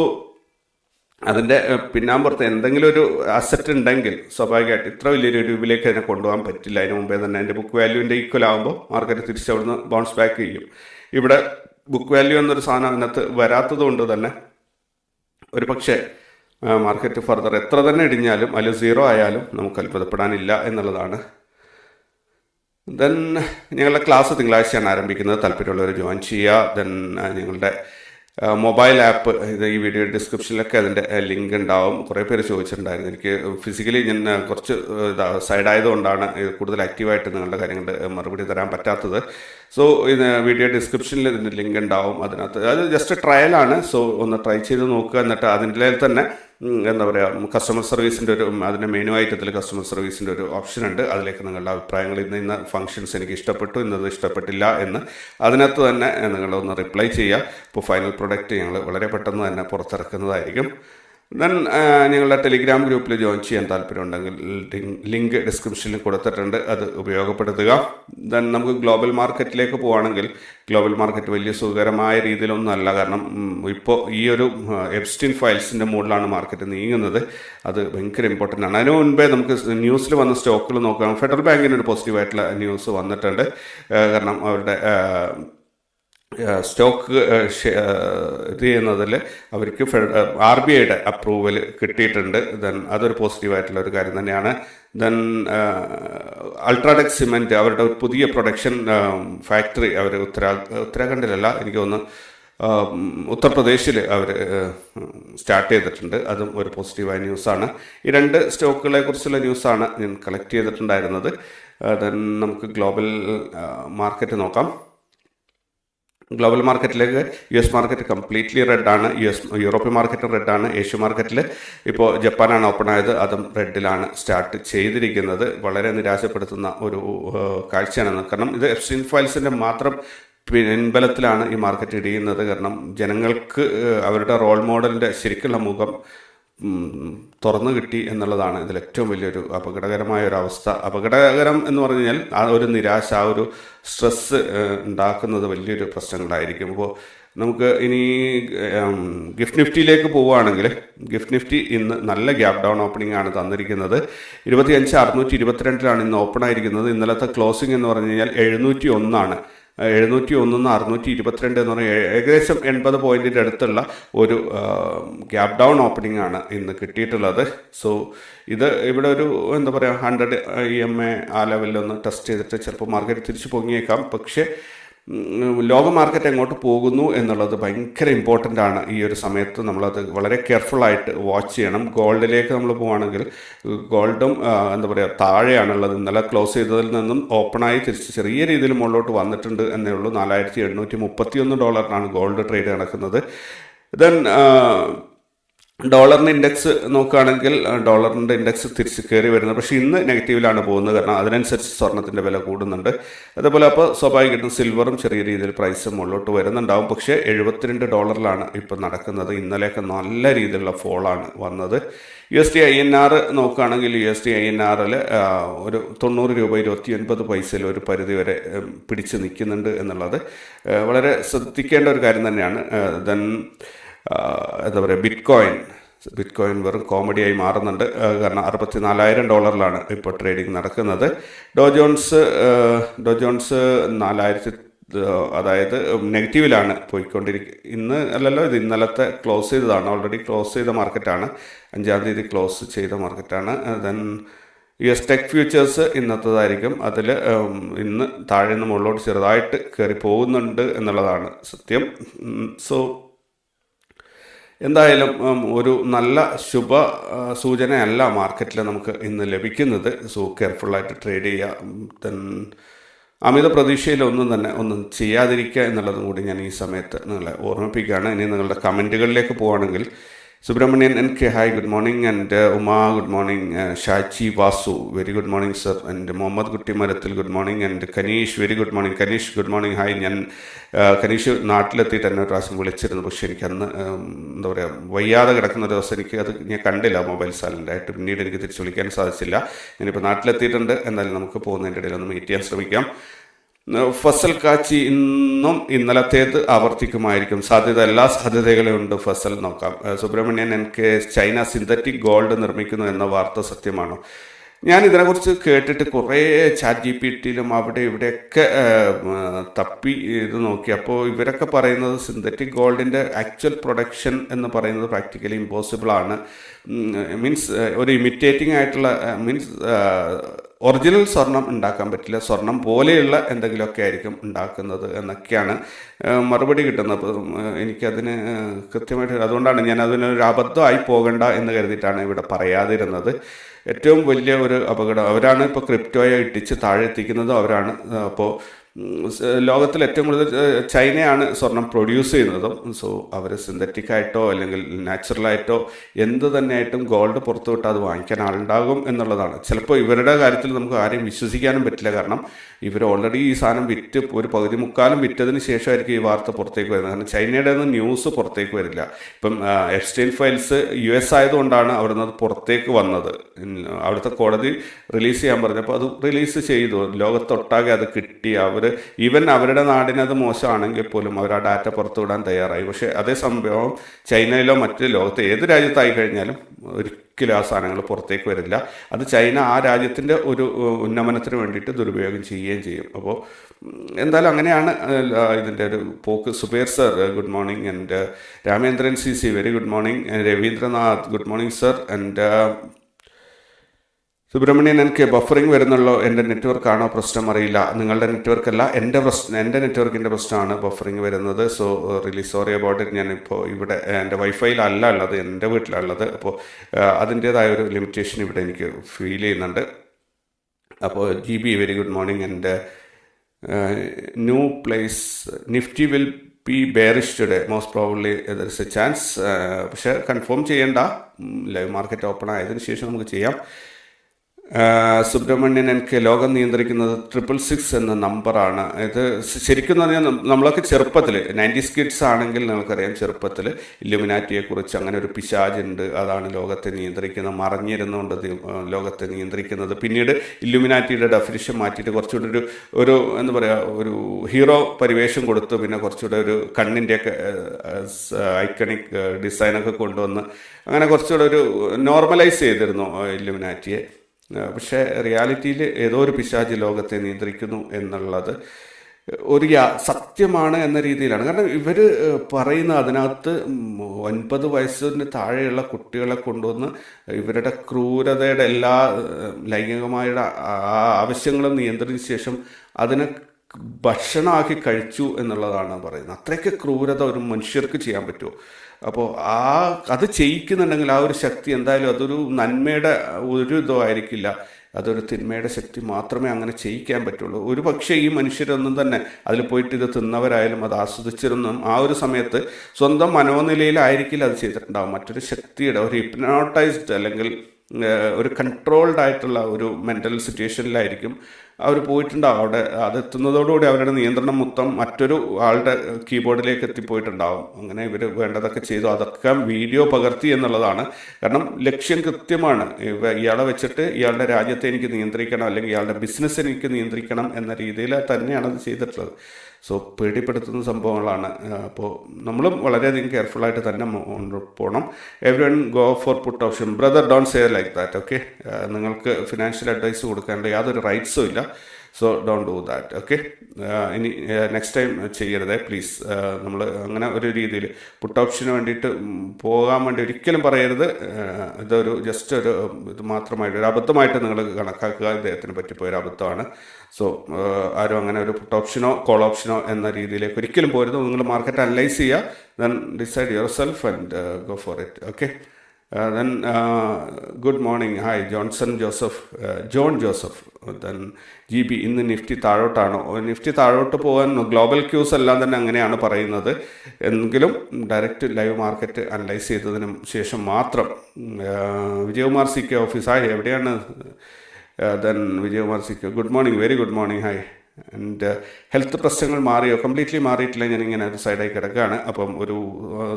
അതിന്റെ പിന്നാമ്പുറത്ത് എന്തെങ്കിലും ഒരു അസറ്റ് ഉണ്ടെങ്കിൽ സ്വാഭാവികമായിട്ട് ഇത്ര വലിയൊരു രൂപയിലേക്ക് അതിനെ കൊണ്ടുപോകാൻ പറ്റില്ല. അതിന് മുമ്പേ തന്നെ അതിന്റെ ബുക്ക് വാല്യൂവിന്റെ ഈക്വൽ ആകുമ്പോൾ മാർക്കറ്റ് തിരിച്ചവിടുന്ന് ബൗൺസ് ബാക്ക് ചെയ്യും. ഇവിടെ ബുക്ക് വാല്യൂ എന്നൊരു സാധനം അതിനകത്ത് വരാത്തത് കൊണ്ട് തന്നെ ഒരു പക്ഷേ മാർക്കറ്റ് ഫർദർ എത്ര തന്നെ ഇടിഞ്ഞാലും അതിൽ സീറോ ആയാലും നമുക്ക് അത്ഭുതപ്പെടാനില്ല എന്നുള്ളതാണ്. ദെൻ ഞങ്ങളുടെ ക്ലാസ് തിങ്കളാഴ്ചയാണ് ആരംഭിക്കുന്നത്. താല്പര്യമുള്ളവർ ജോയിൻ ചെയ്യുക. ദെൻ ഞങ്ങളുടെ മൊബൈൽ ആപ്പ് ഇത് ഈ വീഡിയോ ഡിസ്ക്രിപ്ഷനിലൊക്കെ അതിന്റെ ലിങ്ക് ഉണ്ടാവും. കുറേ പേര് ചോദിച്ചിട്ടുണ്ടായിരുന്നു. എനിക്ക് ഫിസിക്കലി ഞാൻ കുറച്ച് സൈഡ് ആയതുകൊണ്ടാണ് കൂടുതൽ ആക്റ്റീവായിട്ട് നിങ്ങളുടെ കാര്യങ്ങളുടെ മറുപടി തരാൻ പറ്റാത്തത്. സോ ഇത് വീഡിയോ ഡിസ്ക്രിപ്ഷനിൽ ഇതിന്റെ ലിങ്ക് ഉണ്ടാവും. അതിനകത്ത് അത് ജസ്റ്റ് ട്രയലാണ് സോ ഒന്ന് ട്രൈ ചെയ്ത് നോക്കുക. എന്നിട്ട് അതിന്റെ തന്നെ എന്താ പറയുക കസ്റ്റമർ സർവീസിന്റെ ഒരു അതിന്റെ മെനു ഐറ്റത്തിൽ കസ്റ്റമർ സർവീസിന്റെ ഒരു ഓപ്ഷൻ ഉണ്ട്. അതിലേക്ക് നിങ്ങളുടെ അഭിപ്രായങ്ങൾ ഇന്ന് ഇന്ന ഫംഗ്ഷൻസ് എനിക്ക് ഇഷ്ടപ്പെട്ടു ഇന്നത് ഇഷ്ടപ്പെട്ടില്ല എന്ന് അതിനകത്ത് തന്നെ നിങ്ങളൊന്ന് റിപ്ലൈ ചെയ്യുക. ഇപ്പോൾ ഫൈനൽ പ്രൊഡക്റ്റ് ഞങ്ങൾ വളരെ പെട്ടെന്ന് തന്നെ പുറത്തിറക്കുന്നതായിരിക്കും. ദെൻ ഞങ്ങളുടെ ടെലിഗ്രാം ഗ്രൂപ്പിൽ ജോയിൻ ചെയ്യാൻ താല്പര്യമുണ്ടെങ്കിൽ ലിങ്ക് ഡിസ്ക്രിപ്ഷനിൽ കൊടുത്തിട്ടുണ്ട്. അത് ഉപയോഗപ്പെടുത്തുക. ദെൻ നമുക്ക് ഗ്ലോബൽ മാർക്കറ്റിലേക്ക് പോവുകയാണെങ്കിൽ ഗ്ലോബൽ മാർക്കറ്റ് വലിയ സുഖകരമായ രീതിയിലൊന്നും അല്ല. കാരണം ഇപ്പോൾ ഈ ഒരു എബ്സ്റ്റിൻ ഫയൽസിന്റെ മുകളിലാണ് മാർക്കറ്റ് നീങ്ങുന്നത്. അത് ഭയങ്കര ഇമ്പോർട്ടന്റ് ആണ്. അതിന് മുൻപേ നമുക്ക് ന്യൂസിൽ വന്ന സ്റ്റോക്കുകൾ നോക്കാം. ഫെഡറൽ ബാങ്കിന് ഒരു പോസിറ്റീവായിട്ടുള്ള ന്യൂസ് വന്നിട്ടുണ്ട്. കാരണം അവരുടെ സ്റ്റോക്ക് ഇത് ചെയ്യുന്നതിൽ അവർക്ക് ആർ ബി ഐയുടെ അപ്രൂവൽ കിട്ടിയിട്ടുണ്ട്. ദെൻ അതൊരു പോസിറ്റീവായിട്ടുള്ള ഒരു കാര്യം തന്നെയാണ്. ദെൻ അൾട്രാടെക് സിമെന്റ് അവരുടെ ഒരു പുതിയ പ്രൊഡക്ഷൻ ഫാക്ടറി അവർ ഉത്തരാ ഉത്തരാഖണ്ഡിലല്ല എനിക്ക് തോന്നുന്നു ഉത്തർപ്രദേശിൽ അവർ സ്റ്റാർട്ട് ചെയ്തിട്ടുണ്ട്. അതും ഒരു പോസിറ്റീവായ ന്യൂസാണ്. ഈ രണ്ട് സ്റ്റോക്കുകളെ കുറിച്ചുള്ള ന്യൂസാണ് ഞാൻ കളക്ട് ചെയ്തിട്ടുണ്ടായിരുന്നത്. ദെൻ നമുക്ക് ഗ്ലോബൽ മാർക്കറ്റ് നോക്കാം. ഗ്ലോബൽ മാർക്കറ്റിലേക്ക് യു എസ് മാർക്കറ്റ് കംപ്ലീറ്റ്ലി റെഡാണ് യു എസ് യൂറോപ്യൻ മാർക്കറ്റും റെഡാണ് ഏഷ്യൻ മാർക്കറ്റിൽ ഇപ്പോൾ ജപ്പാനാണ് ഓപ്പൺ ആയത്. അതും റെഡിലാണ് സ്റ്റാർട്ട് ചെയ്തിരിക്കുന്നത്. വളരെ നിരാശപ്പെടുത്തുന്ന ഒരു കാഴ്ചയാണ്. കാരണം ഇത് എഫ്സിൻ ഫയൽസിന്റെ മാത്രം പിൻബലത്തിലാണ് ഈ മാർക്കറ്റ് ഇടിയുന്നത്. കാരണം ജനങ്ങൾക്ക് അവരുടെ റോൾ മോഡലിന്റെ ശരിക്കുള്ള മുഖം തുറന്നു കിട്ടി എന്നുള്ളതാണ് ഇതിൽ ഏറ്റവും വലിയൊരു അപകടകരമായ ഒരു അവസ്ഥ. അപകടകരം എന്ന് പറഞ്ഞു കഴിഞ്ഞാൽ ആ ഒരു നിരാശ ആ ഒരു സ്ട്രെസ്സ് ഉണ്ടാക്കുന്നത് വലിയൊരു പ്രശ്നങ്ങളായിരിക്കും. അപ്പോൾ നമുക്ക് ഇനി ഗിഫ്റ്റ് നിഫ്റ്റിയിലേക്ക് പോവുകയാണെങ്കിൽ ഗിഫ്റ്റ് നിഫ്റ്റി ഇന്ന് നല്ല ഗ്യാപ് ഡൗൺ ഓപ്പണിംഗ് ആണ് തന്നിരിക്കുന്നത്. ഇരുപത്തിയഞ്ച് അറുന്നൂറ്റി ഇരുപത്തിരണ്ടിലാണ് ഇന്ന് ഓപ്പൺ ആയിരിക്കുന്നത്. ഇന്നലത്തെ ക്ലോസിംഗ് എന്ന് പറഞ്ഞു കഴിഞ്ഞാൽ എഴുന്നൂറ്റി ഒന്നാണ്. എഴുന്നൂറ്റി ഒന്നിന്ന് അറുന്നൂറ്റി ഇരുപത്തിരണ്ട് എന്ന് പറഞ്ഞാൽ ഏകദേശം എൺപത് പോയിന്റിന്റെ അടുത്തുള്ള ഒരു ഗ്യാപ് ഡൗൺ ഓപ്പണിംഗ് ആണ് ഇന്ന് കിട്ടിയിട്ടുള്ളത്. സോ ഇത് ഇവിടെ ഒരു എന്താ പറയുക ഹൺഡ്രഡ് ഇ എം എ ആ ലെവലിൽ ഒന്ന് ടെസ്റ്റ് ചെയ്തിട്ട് ചിലപ്പോൾ മാർക്കറ്റ് തിരിച്ചു പൊങ്ങിയേക്കാം. പക്ഷേ ലോക മാർക്കറ്റ് എങ്ങോട്ട് പോകുന്നു എന്നുള്ളത് ഭയങ്കര ഇമ്പോർട്ടന്റ് ആണ് ഈ ഒരു സമയത്ത്. നമ്മളത് വളരെ കെയർഫുള്ളായിട്ട് വാച്ച് ചെയ്യണം. ഗോൾഡിലേക്ക് നമ്മൾ പോവുകയാണെങ്കിൽ ഗോൾഡും എന്താ പറയുക താഴെയാണുള്ളത്. ഇന്നലെ ക്ലോസ് ചെയ്തതിൽ നിന്നും ഓപ്പണായി തിരിച്ച് ചെറിയ രീതിയിൽ മുകളിലോട്ട് വന്നിട്ടുണ്ട് എന്നേ ഉള്ളൂ. നാലായിരത്തി എണ്ണൂറ്റി മുപ്പത്തിയൊന്ന് ഡോളറിനാണ് ഗോൾഡ് ട്രേഡ് നടക്കുന്നത്. ദെൻ ഡോളറിന്റെ ഇൻഡെക്സ് നോക്കുകയാണെങ്കിൽ ഡോളറിന്റെ ഇൻഡെക്സ് തിരിച്ച് കയറി വരുന്നത്. പക്ഷേ ഇന്ന് നെഗറ്റീവിലാണ് പോകുന്നത്. കാരണം അതിനനുസരിച്ച് സ്വർണത്തിന്റെ വില കൂടുന്നുണ്ട്. അതേപോലെ അപ്പോൾ സ്വാഭാവികമായിട്ടും സിൽവറും ചെറിയ രീതിയിൽ പ്രൈസ് മുകളിലോട്ട് വരുന്നുണ്ടാവും. പക്ഷേ എഴുപത്തിരണ്ട് ഡോളറിലാണ് ഇപ്പോൾ നടക്കുന്നത്. ഇന്നലെയൊക്കെ നല്ല രീതിയിലുള്ള ഫോളാണ് വന്നത്. U S D I N R നോക്കുകയാണെങ്കിൽ U S D I N ആറിൽ ഒരു തൊണ്ണൂറ് രൂപ ഇരുപത്തി ഒൻപത് പൈസയിൽ ഒരു പരിധി വരെ പിടിച്ച് നിൽക്കുന്നുണ്ട് എന്നുള്ളത് വളരെ ശ്രദ്ധിക്കേണ്ട ഒരു കാര്യം തന്നെയാണ്. ദെൻ എന്താ പറയുക ബിറ്റ് കോയിൻ ബിറ്റ് കോയിൻ വെറും കോമഡിയായി മാറുന്നുണ്ട് കാരണം അറുപത്തി നാലായിരം ഡോളറിലാണ് ഇപ്പോൾ ട്രേഡിംഗ് നടക്കുന്നത്. ഡോ ജോൺസ് ഡോ ജോൺസ് നാലായിരത്തി അതായത് നെഗറ്റീവിലാണ് പോയിക്കൊണ്ടിരിക്കുക ഇന്ന് അല്ലല്ലോ ഇത് ഇന്നലത്തെ ക്ലോസ് ചെയ്തതാണ്. ഓൾറെഡി ക്ലോസ് ചെയ്ത മാർക്കറ്റാണ് അഞ്ചാം തീയതി ക്ലോസ് ചെയ്ത മാർക്കറ്റാണ് then U S tech futures ഇന്നത്തതായിരിക്കും. അതിൽ ഇന്ന് താഴെ നിന്ന് മുകളിലോട്ട് ചെറുതായിട്ട് കയറി പോകുന്നുണ്ട് എന്നുള്ളതാണ് സത്യം. സോ എന്തായാലും ഒരു നല്ല ശുഭ സൂചനയല്ല മാർക്കറ്റിൽ നമുക്ക് ഇന്ന് ലഭിക്കുന്നത്. സോ കെയർഫുള്ളായിട്ട് ട്രേഡ് ചെയ്യുക അമിത പ്രതീക്ഷയിലൊന്നും തന്നെ ഒന്നും ചെയ്യാതിരിക്കുക എന്നുള്ളതും കൂടി ഞാൻ ഈ സമയത്ത് നിങ്ങളെ ഓർമ്മിപ്പിക്കുകയാണ്. ഇനി നിങ്ങളുടെ കമന്റുകളിലേക്ക് പോവുകയാണെങ്കിൽ Subrahmanyan N K hi good morning and Uma good morning Shachi Vasu very good morning sir and Muhammad Kutty മരത്തിൽ good morning and Kaneesh very good morning Kaneesh good morning hi ഞാൻ കനീഷ് നാട്ടിലെത്തി തന്നെ ഒരു പ്രാവശ്യം വിളിച്ചിരുന്നു. പക്ഷേ എനിക്ക് അന്ന് എന്താ പറയുക വയ്യാതെ കിടക്കുന്ന ഒരു ദിവസം എനിക്ക് അത് ഞാൻ കണ്ടില്ല മൊബൈൽ സൈലന്റായിട്ട് പിന്നീട് എനിക്ക് തിരിച്ചു വിളിക്കാൻ സാധിച്ചില്ല. ഞാനിപ്പോൾ നാട്ടിലെത്തിയിട്ടുണ്ട്. എന്തായാലും നമുക്ക് പോകുന്നതിന്റെ ഇടയിൽ ഒന്ന് മീറ്റ് ചെയ്യാൻ ശ്രമിക്കാം. ഫസൽ കാച്ചി ഇന്നും ഇന്നലത്തേത് ആവർത്തിക്കുമായിരിക്കും. സാധ്യത എല്ലാ സാധ്യതകളും ഉണ്ട് ഫസൽ നോക്കാം. സുബ്രഹ്മണ്യൻ എനിക്ക് ചൈന സിന്തറ്റിക് ഗോൾഡ് നിർമ്മിക്കുന്നു എന്ന വാർത്ത സത്യമാണോ? ഞാൻ ഇതിനെക്കുറിച്ച് കേട്ടിട്ട് കുറേ ചാറ്റ് ജി പി ടിയിലും അവിടെ ഇവിടെയൊക്കെ തപ്പി ഇത് നോക്കി. അപ്പോൾ ഇവരൊക്കെ പറയുന്നത് സിന്തറ്റിക് ഗോൾഡിന്റെ ആക്ച്വൽ പ്രൊഡക്ഷൻ എന്ന് പറയുന്നത് പ്രാക്ടിക്കലി ഇമ്പോസിബിൾ ആണ്. മീൻസ് ഒരു ഇമിറ്റേറ്റിംഗ് ആയിട്ടുള്ള മീൻസ് ഒറിജിനൽ സ്വർണം ഉണ്ടാക്കാൻ പറ്റില്ല. സ്വർണം പോലെയുള്ള എന്തെങ്കിലുമൊക്കെ ആയിരിക്കും ഉണ്ടാക്കുന്നത് എന്നൊക്കെയാണ് മറുപടി കിട്ടുന്നത്. അപ്പോൾ എനിക്കതിന് കൃത്യമായിട്ട് അതുകൊണ്ടാണ് ഞാൻ അതിനൊരു അബദ്ധമായി പോകണ്ട എന്ന് കരുതിയിട്ടാണ് ഇവിടെ പറയാതിരുന്നത്. ഏറ്റവും വലിയ ഒരു അപകടം. അവരാണ് ഇപ്പോൾ ക്രിപ്റ്റോയെ ഇട്ടിച്ച് താഴെ എത്തിക്കുന്നതും അവരാണ് അപ്പോൾ ലോകത്തിൽ ഏറ്റവും കൂടുതൽ ചൈനയാണ് സ്വർണം പ്രൊഡ്യൂസ് ചെയ്യുന്നതും. സോ അവർ സിന്തറ്റിക് ആയിട്ടോ അല്ലെങ്കിൽ നാച്ചുറലായിട്ടോ എന്ത് തന്നെയായിട്ടും ഗോൾഡ് പുറത്തു വിട്ട് അത് വാങ്ങിക്കാൻ ആളുണ്ടാകും എന്നുള്ളതാണ്. ചിലപ്പോൾ ഇവരുടെ കാര്യത്തിൽ നമുക്ക് ആരെയും വിശ്വസിക്കാനും പറ്റില്ല. കാരണം ഇവർ ഓൾറെഡി ഈ സാധനം വിറ്റ് ഒരു പകുതി മുക്കാലും വിറ്റതിന് ശേഷമായിരിക്കും ഈ വാർത്ത പുറത്തേക്ക് വരുന്നത്. കാരണം ചൈനയുടെ ഒന്നും ന്യൂസ് പുറത്തേക്ക് വരില്ല. ഇപ്പം എക്സ്റ്റൈൻ ഫയൽസ് യു എസ് ആയതുകൊണ്ടാണ് അവിടെ അത് പുറത്തേക്ക് വന്നത്. അവിടുത്തെ കോടതി റിലീസ് ചെയ്യാൻ പറഞ്ഞപ്പോൾ അത് റിലീസ് ചെയ്തു. ലോകത്തൊട്ടാകെ അത് കിട്ടി. അവർ ഈവൻ അവരുടെ നാടിനത് മോശമാണെങ്കിൽ പോലും അവർ ആ ഡാറ്റ പുറത്തുവിടാൻ തയ്യാറായി. പക്ഷേ അതേ സംഭവം ചൈനയിലോ മറ്റു ലോകത്തെ ഏത് രാജ്യത്തായി കഴിഞ്ഞാലും ഒരിക്കലും ആ സാധനങ്ങൾ പുറത്തേക്ക് വരില്ല. അത് ചൈന ആ രാജ്യത്തിന്റെ ഒരു ഉന്നമനത്തിന് വേണ്ടിയിട്ട് ദുരുപയോഗം ചെയ്യുകയും ചെയ്യും. അപ്പോൾ എന്തായാലും അങ്ങനെയാണ് ഇതിന്റെ ഒരു പോക്ക്. Suber sir good morning and Ramendran C C very good morning. Ravindranath good morning sir. And Subrahmanyan എനിക്ക് ബഫറിംഗ് വരുന്നുള്ളോ എന്റെ നെറ്റ്വർക്ക് ആണോ പ്രശ്നം അറിയില്ല. നിങ്ങളുടെ നെറ്റ്വർക്ക് അല്ല എന്റെ പ്രശ്നം എന്റെ നെറ്റ്വർക്കിന്റെ പ്രശ്നമാണ് ബഫറിംഗ് വരുന്നത്. So release sorry about it ഞാനിപ്പോൾ ഇവിടെ എന്റെ വൈഫൈയിലല്ല ഉള്ളത് എന്റെ വീട്ടിലുള്ളത് അപ്പോൾ അതിന്റേതായ ഒരു ലിമിറ്റേഷൻ ഇവിടെ എനിക്ക് ഫീൽ ചെയ്യുന്നുണ്ട്. അപ്പോൾ G B very good morning എന്റെ new place Nifty will be bearish today most probably there is a chance പക്ഷേ കൺഫേം ചെയ്യേണ്ട. ലൈവ് മാർക്കറ്റ് ഓപ്പൺ ആയതിനു ശേഷം നമുക്ക് ചെയ്യാം. സുബ്രഹ്മണ്യൻ എനിക്ക് ലോകം നിയന്ത്രിക്കുന്നത് ട്രിപ്പിൾ സിക്സ് എന്ന നമ്പറാണ് ഇത് ശരിക്കും പറഞ്ഞാൽ നമ്മളൊക്കെ ചെറുപ്പത്തിൽ നയന്റീസ് കിഡ്സ് ആണെങ്കിൽ നമുക്കറിയാം ചെറുപ്പത്തിൽ ഇലുമിനാറ്റിയെക്കുറിച്ച് അങ്ങനെ ഒരു പിശാജുണ്ട് അതാണ് ലോകത്തെ നിയന്ത്രിക്കുന്നത്. മറഞ്ഞിരുന്നുകൊണ്ട് ലോകത്തെ നിയന്ത്രിക്കുന്നത്. പിന്നീട് ഇല്ലുമിനാറ്റിയുടെ ഡെഫിനിഷൻ മാറ്റിയിട്ട് കുറച്ചുകൂടി ഒരു ഒരു എന്താ പറയുക ഒരു ഹീറോ പരിവേഷം കൊടുത്തു. പിന്നെ കുറച്ചുകൂടെ ഒരു കണ്ണിന്റെയൊക്കെ ഐക്കണിക് ഡിസൈനൊക്കെ കൊണ്ടുവന്ന് അങ്ങനെ കുറച്ചുകൂടെ ഒരു നോർമലൈസ് ചെയ്തിരുന്നു ഇല്ലുമിനാറ്റിയെ. ആ, പക്ഷേ റിയാലിറ്റിയിൽ ഏതോ ഒരു പിശാചി ലോകത്തെ നിയന്ത്രിക്കുന്നു എന്നുള്ളത് ഒരു സത്യമാണ് എന്ന രീതിയിലാണ്. കാരണം ഇവർ പറയുന്ന അതിനകത്ത് ഒൻപത് വയസ്സിന് താഴെയുള്ള കുട്ടികളെ കൊണ്ടുവന്ന് ഇവരുടെ ക്രൂരതയുടെ എല്ലാ ലൈംഗികമായ ആവശ്യങ്ങളും നിയന്ത്രിച്ച ശേഷം അതിനെ ഭക്ഷണമാക്കി കഴിച്ചു എന്നുള്ളതാണ് പറയുന്നത്. അത്രയ്ക്ക് ക്രൂരത ഒരു മനുഷ്യർക്ക് ചെയ്യാൻ പറ്റുമോ? അപ്പോൾ ആ അത് ചെയ്യിക്കുന്നുണ്ടെങ്കിൽ ആ ഒരു ശക്തി എന്തായാലും അതൊരു നന്മയുടെ ഒരു ഇതോ ആയിരിക്കില്ല. അതൊരു തിന്മയുടെ ശക്തി മാത്രമേ അങ്ങനെ ചെയ്യിക്കാൻ പറ്റുള്ളൂ. ഒരു പക്ഷേ ഈ മനുഷ്യരൊന്നും തന്നെ അതിൽ പോയിട്ട് ഇത് തിന്നവരായാലും അത് ആസ്വദിച്ചിരുന്നും ആ ഒരു സമയത്ത് സ്വന്തം മനോനിലയിലായിരിക്കില്ല അത് ചെയ്തിട്ടുണ്ടാവും മറ്റൊരു ശക്തിയുടെ ഒരു ഹിപ്നോട്ടൈസ്ഡ് അല്ലെങ്കിൽ ഒരു കൺട്രോൾഡ് ആയിട്ടുള്ള ഒരു മെന്റൽ സിറ്റുവേഷനിലായിരിക്കും അവർ പോയിട്ടുണ്ടാവും അവിടെ അതെത്തുന്നതോടുകൂടി അവരുടെ നിയന്ത്രണം മൊത്തം മറ്റൊരു ആളുടെ കീബോർഡിലേക്ക് എത്തിപ്പോയിട്ടുണ്ടാവും. അങ്ങനെ ഇവർ വേണ്ടതൊക്കെ ചെയ്തു. അതൊക്കെ വീഡിയോ പകർത്തി എന്നുള്ളതാണ്. കാരണം ലക്ഷ്യം കൃത്യമാണ്. ഇയാളെ വെച്ചിട്ട് ഇയാളുടെ രാജ്യത്തെ എനിക്ക് നിയന്ത്രിക്കണം അല്ലെങ്കിൽ ഇയാളുടെ ബിസിനസ് എനിക്ക് നിയന്ത്രിക്കണം എന്ന രീതിയിൽ തന്നെയാണ് അത് ചെയ്തിട്ടുള്ളത്. സോ പേടിപ്പെടുത്തുന്ന സംഭവങ്ങളാണ്. അപ്പോൾ നമ്മളും വളരെയധികം കെയർഫുള്ളായിട്ട് തന്നെ പോകണം everyone go for put option. Brother don't say like that okay? നിങ്ങൾക്ക് ഫിനാൻഷ്യൽ അഡ്വൈസ് കൊടുക്കാനുള്ള യാതൊരു റൈറ്റ്സും ഇല്ല. So don't do that okay ഇനി നെക്സ്റ്റ് ടൈം ചെയ്യരുതേ പ്ലീസ് നമ്മൾ അങ്ങനെ ഒരു രീതിയിൽ പുട്ട് ഓപ്ഷന് വേണ്ടിയിട്ട് പോകാൻ വേണ്ടി ഒരിക്കലും പറയരുത്. ഇതൊരു ജസ്റ്റ് ഒരു ഇത് മാത്രമായിട്ട് ഒരു അബദ്ധമായിട്ട് നിങ്ങൾ കണക്കാക്കുക. ഇദ്ദേഹത്തിന് പറ്റിപ്പോയ ഒരു അബദ്ധമാണ്. സോ ആരും അങ്ങനെ ഒരു പുട്ട് ഓപ്ഷനോ കോൾ ഓപ്ഷനോ എന്ന രീതിയിലേക്ക് ഒരിക്കലും പോരുത്. നിങ്ങൾ മാർക്കറ്റ് അനലൈസ് ചെയ്യുക then decide yourself and go for it okay then good morning hi Johnson Joseph John Joseph then G B ഇന്ന് നിഫ്റ്റി താഴോട്ടാണോ? നിഫ്റ്റി താഴോട്ട് പോകാൻ ഗ്ലോബൽ ക്യൂസ് എല്ലാം തന്നെ അങ്ങനെയാണ് പറയുന്നത്. എങ്കിലും ഡയറക്റ്റ് ലൈവ് മാർക്കറ്റ് അനലൈസ് ചെയ്തതിന് ശേഷം മാത്രം ഉം, Vijayakumar C K office hi എവിടെയാണ്? Then Vijayakumar C K. Good morning very good morning hi and health പ്രശ്നങ്ങൾ മാറിയോ? കംപ്ലീറ്റ്ലി മാറിയിട്ടില്ല. ഞാനിങ്ങനെ ഒരു സൈഡായി കിടക്കുകയാണ് അപ്പം ഒരു